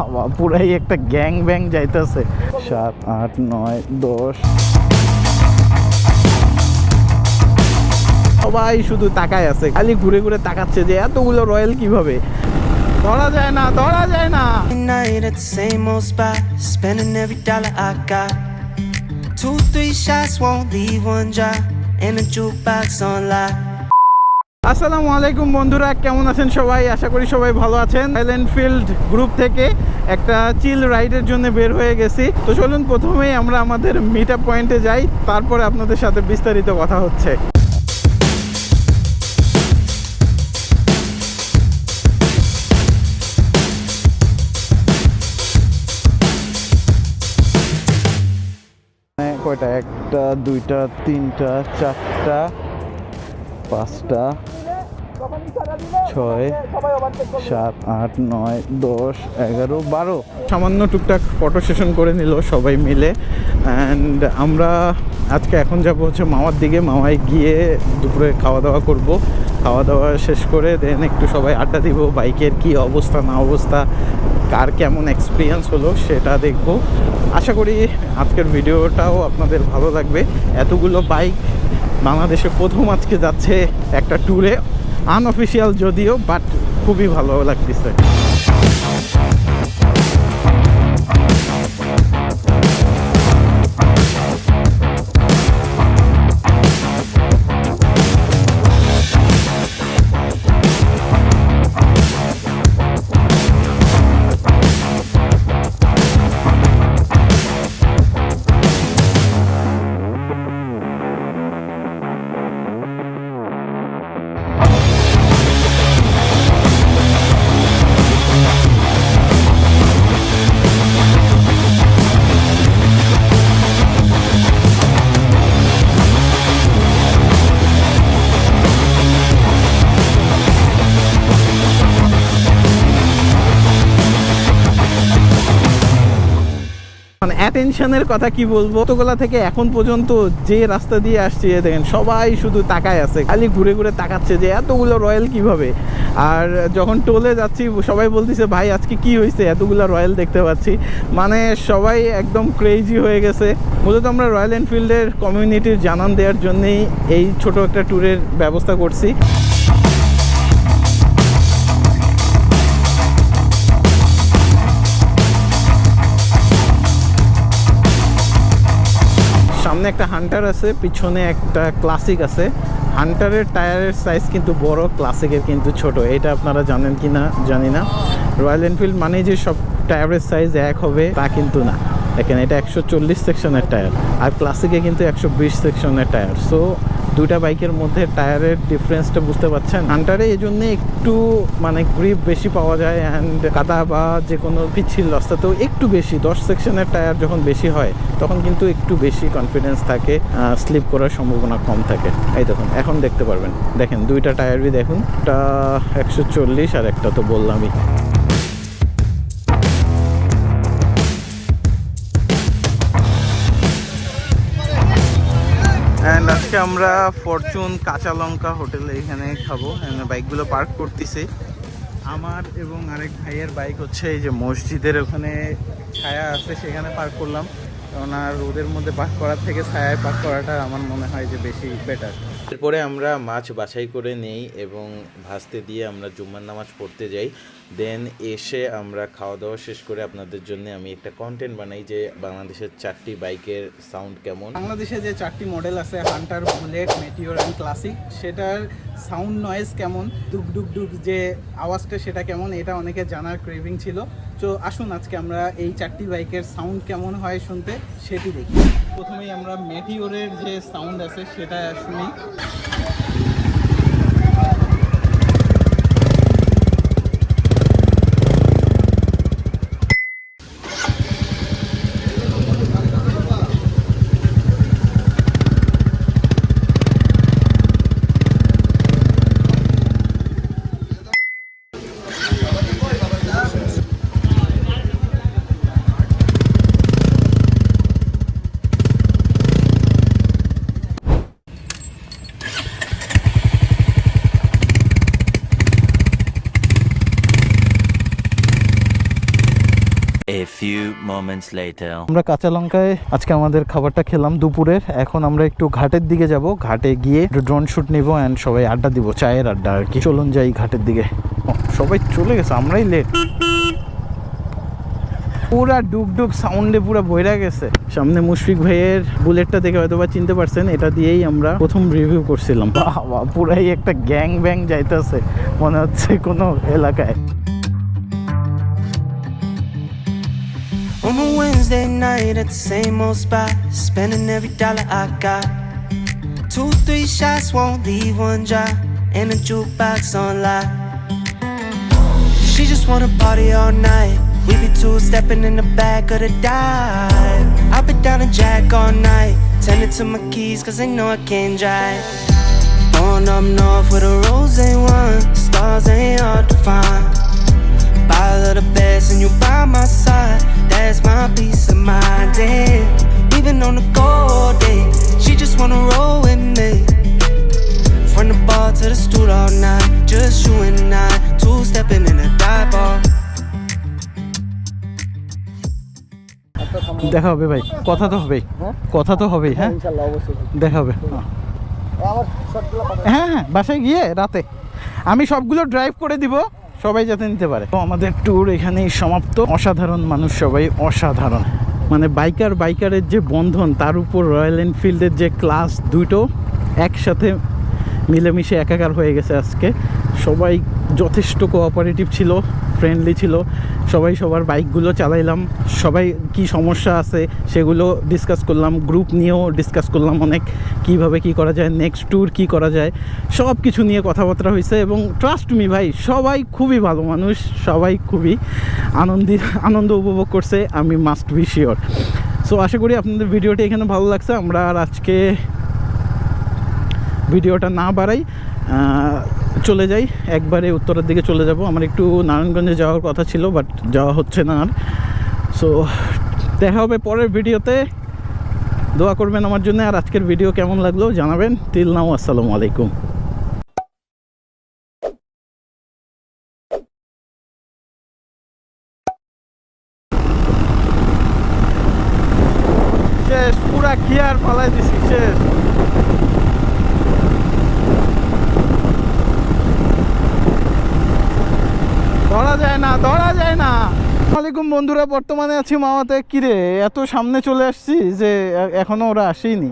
বাবা পুরাই একটা গ্যাং ব্যাং যাইতেছে সাত আট নয় দশ সবাই শুধু তাকায় আছে খালি ঘুরে ঘুরে তাকাচ্ছে যে এতগুলো রয়্যাল কীভাবে ধরা যায় না ধরা যায় না. Two, three shots won't leave one dry, and the jukebox on lock. আসসালামু আলাইকুম বন্ধুরা, কেমন আছেন সবাই? আশা করি সবাই ভালো আছেন। আইল্যান্ড ফিল্ড গ্রুপ থেকে একটা চিল রাইডের জন্য বের হয়ে গেছি। তো চলুন, প্রথমেই আমরা আমাদের মিট পয়েন্টে যাই। তারপরে আপনাদের সাথে বিস্তারিত কথা হচ্ছে। কয়টা? একটা, দুইটা, তিনটা, চারটা, পাঁচটা ছয়, সাত, আট, নয়, দশ, এগারো, বারো। সামান্য টুকটাক ফটো সেশন করে নিল সবাই মিলে। অ্যান্ড আমরা আজকে এখন যাব হচ্ছে মামার দিকে। মামায় গিয়ে দুপুরে খাওয়া দাওয়া করব। খাওয়া দাওয়া শেষ করে দেন একটু সবাই আড্ডা দিব, বাইকের কি অবস্থা, না অবস্থা, কার কেমন এক্সপিরিয়েন্স হলো সেটা দেখব। আশা করি আজকের ভিডিওটাও আপনাদের ভালো লাগবে। এতগুলো বাইক বাংলাদেশে প্রথম আজকে যাচ্ছে একটা ট্যুরে আনঅফিসিয়াল যদিও বাট খুবই ভালো লাগতেছে। মানে অ্যাটেনশনের কথা কি বলব? তোগোলা থেকে এখন পর্যন্ত যে রাস্তা দিয়ে আসছে দেখেন, সবাই শুধু তাকায় আছে, খালি ঘুরে ঘুরে তাকাচ্ছে যে এতগুলো রয়্যাল কীভাবে? আর যখন টোলে যাচ্ছি, সবাই বলতেছে, ভাই, আজকে কি হয়েছে এতগুলো রয়্যাল দেখতে পাচ্ছি। মানে সবাই একদম ক্রেজি হয়ে গেছে। মূলত আমরা রয়্যাল এনফিল্ডের কমিউনিটির জানান দেওয়ার জন্যই এই ছোট একটা ট্যুরের ব্যবস্থা করছি। সামনে একটা হান্টার আছে, পিছনে একটা ক্লাসিক আছে। হান্টারের টায়ারের সাইজ কিন্তু বড়, ক্লাসিকের কিন্তু ছোট। এটা আপনারা জানেন কি না, জানি না। রয়্যাল এনফিল্ড মানে যে সব টায়ারের সাইজ এক হবে, তা কিন্তু না। দেখেন, এটা একশো চল্লিশ সেকশনের টায়ার। আর ক্লাসিকে কিন্তু একশো বিশ সেকশনের টায়ার। সো দুইটা বাইকের মধ্যে টায়ারের ডিফারেন্সটা বুঝতে পারছেন? হান্টারে এই জন্য একটু মানে গ্রিপ বেশি পাওয়া যায় অ্যান্ড কাদা বা যে কোনো পিচ্ছিল রাস্তাতেও একটু বেশি। দশ সেকশনের টায়ার যখন বেশি হয়, তখন কিন্তু একটু বেশি কনফিডেন্স থাকে স্লিপ করার সম্ভাবনা কম থাকে। এই দেখুন, এখন দেখতে পারবেন। দেখেন, দুইটা টায়ারই দেখুন। একটা একশো চল্লিশ আর একটা তো বললামই। আজকে আমরা ফরচুন কাঁচা লঙ্কা হোটেলে এখানে খাব। বাইকগুলো পার্ক করতেছি। আমার এবং আরেক ভাইয়ের বাইক হচ্ছে এই যে মসজিদের ওখানে ছায়া আছে, সেখানে পার্ক করলাম। কেননা রোদের মধ্যে পার্ক করার থেকে ছায়ায় পার্ক করাটা আমার মনে হয় যে বেশি বেটার এরপরে আমরা মাছ বাছাই করে নেই এবং ভাজতে দিয়ে আমরা জুম্মার নামাজ পড়তে যাই। দেন এসে আমরা খাওয়া দাওয়া শেষ করে আপনাদের জন্য আমি একটা কন্টেন্ট বানাই যে বাংলাদেশের চারটি বাইকের সাউন্ড কেমন। বাংলাদেশে যে চারটি মডেল আছে Hunter Bullet Meteor and Classic সেটার সাউন্ড নয়েজ কেমন ডুক ডুক ডুক যে আওয়াজটা সেটা কেমন, এটা অনেকে জানার ক্রেভিং ছিল। তো আসুন আজকে আমরা এই চারটি বাইকের সাউন্ড কেমন হয় শুনতে, সেটি দেখি। প্রথমেই আমরা মেটিওরের যে সাউন্ড আছে, সেটা শুনি। আমরা কাঁচা লঙ্কায় আজকে আমাদের খাবারটা খেলাম দুপুরের। এখন আমরা একটু ঘাটের দিকে যাব। ঘাটে গিয়ে একটু ড্রোন শুট নিব অ্যান্ড সবাই আড্ডা দিব, চায়ের আড্ডা আর কি। চলুন যাই ঘাটের দিকে। সবাই চলে গেছে, আমরাই লেট পুরা ডুব ডুব সাউন্ডে পুরা বইরা গেছে। সামনে মুশফিক ভাইয়ের বুলেটটা দেখে হয়তো বা চিনতে পারছেন, এটা দিয়েই আমরা প্রথম রিভিউ করছিলাম। বাবা পুরাই একটা গ্যাং ব্যাং যাইতেছে, মনে হচ্ছে কোনো এলাকায়। On a Wednesday night at the same old spot, spending every dollar I got. Two, three shots won't leave one dry, and a jukebox on lock. She just wanna party all night. We be two stepping in the back of the dive. I've been down to Jack all night, tending to my keys cause they know I can't drive. Going up north with a rose one, stars ain't hard to find. Bottle of the best and you by my side. My peace of mind. And we've been on the go all day. She just wanna roll with me. From the bar to the stool all night. Just you and I. Two stepping in a dive bar. দেখা হবে ভাই কথা তো হবেই কথা তো হবেই হ্যাঁ দেখা হবে হ্যাঁ হ্যাঁ বাসায় গিয়ে রাতে আমি সবগুলো ড্রাইভ করে দিব সবাই যাতে নিতে পারে। তো আমাদের ট্যুর এখানেই সমাপ্ত। অসাধারণ মানুষ সবাই, অসাধারণ। মানে বাইকার বাইকারের যে বন্ধন, তার উপর রয়্যাল এনফিল্ডের যে ক্লাস দুটো একসাথে মিলেমিশে একাকার হয়ে গেছে আজকে। সবাই যথেষ্ট কোঅপারেটিভ ছিল। ফ্রেন্ডলি ছিল। সবাই সবার বাইকগুলো চালাইলাম। সবাই কি সমস্যা আছে সেগুলো ডিসকাস করলাম। গ্রুপ নিয়েও ডিসকাস করলাম অনেক, কীভাবে কি করা যায় নেক্সট ট্যুর কি করা যায়। সব কিছু নিয়ে কথাবার্তা হয়েছে এবং ট্রাস্ট মি ভাই, সবাই খুবই ভালো মানুষ, সবাই খুবই আনন্দিত আনন্দ উপভোগ করছে, আমি মাস্ট বি শিওর সো আশা করি আপনাদের ভিডিওটি এখানে ভালো লাগছে। আমরা আর আজকে ভিডিওটা না বাড়াই চলে যাই। একবারে উত্তরের দিকে চলে যাব। আমার একটু নারায়ণগঞ্জে যাওয়ার কথা ছিল বাট যাওয়া হচ্ছে না আর। সো দেখা হবে পরের ভিডিওতে। দোয়া করবেন আমার জন্য। আর আজকের ভিডিও কেমন লাগল জানাবেন। তিল নাও আসসালামু আলাইকুম। শেষ, পুরা গিয়ার ফালাই দিছি, শেষ ধরা যায় না ধরা যায় না আলাইকুম বন্ধুরা বর্তমানে আছি মামাতে। কিরে এত সামনে চলে আসছি যে এখনও ওরা আসেনি